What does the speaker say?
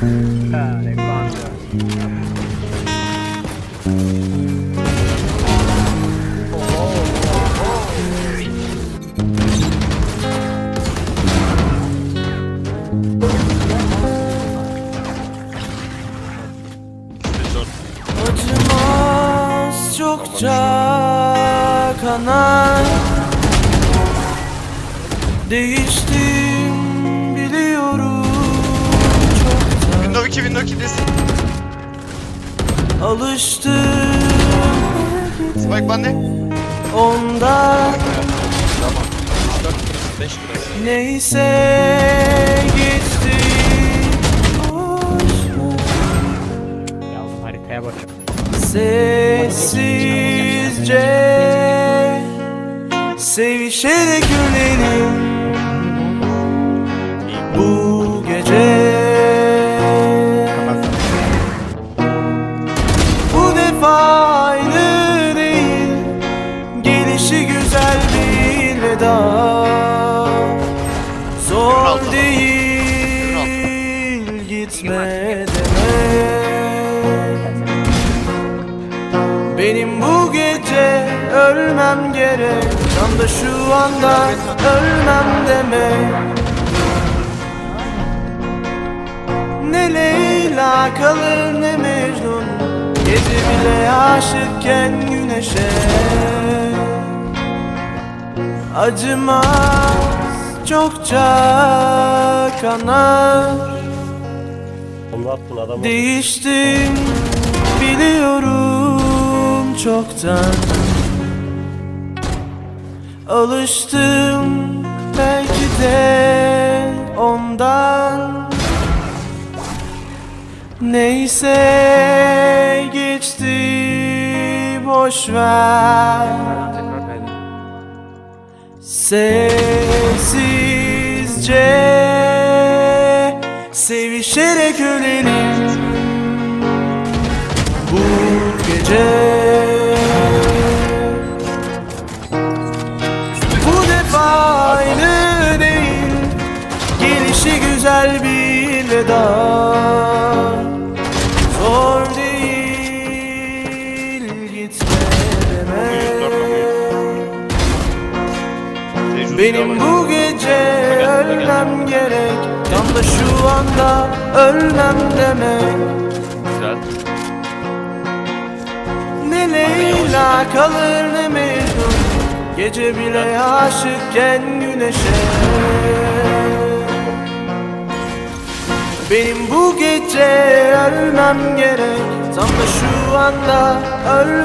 Ha, ne kanka. Acımaz Değiştim Alıştım Spike bende. ondan Neyse geçti boş ver. Yavrum haritaya bak. Sessizce Sevişerek ölelim veda Zor değil gitme deme. Benim bu gece ölmem gerek. Tam da şu anda ölmem deme. Ne Leyla kalır ne Mecnun. Gece bile aşıkken güneşe Acımaz çokça kanar. Değiştim biliyorum çoktan. Alıştım belki de ondan. Neyse geçti boş ver Sessizce sevişerek ölelim. Bu gece Bu defa aynı değil. Gelişi güzel bir veda benim bu gece ölmem gerek. Tam da şu anda ölmem demek. Güzel. Ne Leyla kalır ne Mecnun. Gece bile aşıkken güneşe. Benim bu gece ölmem gerek. Tam da şu anda ölmem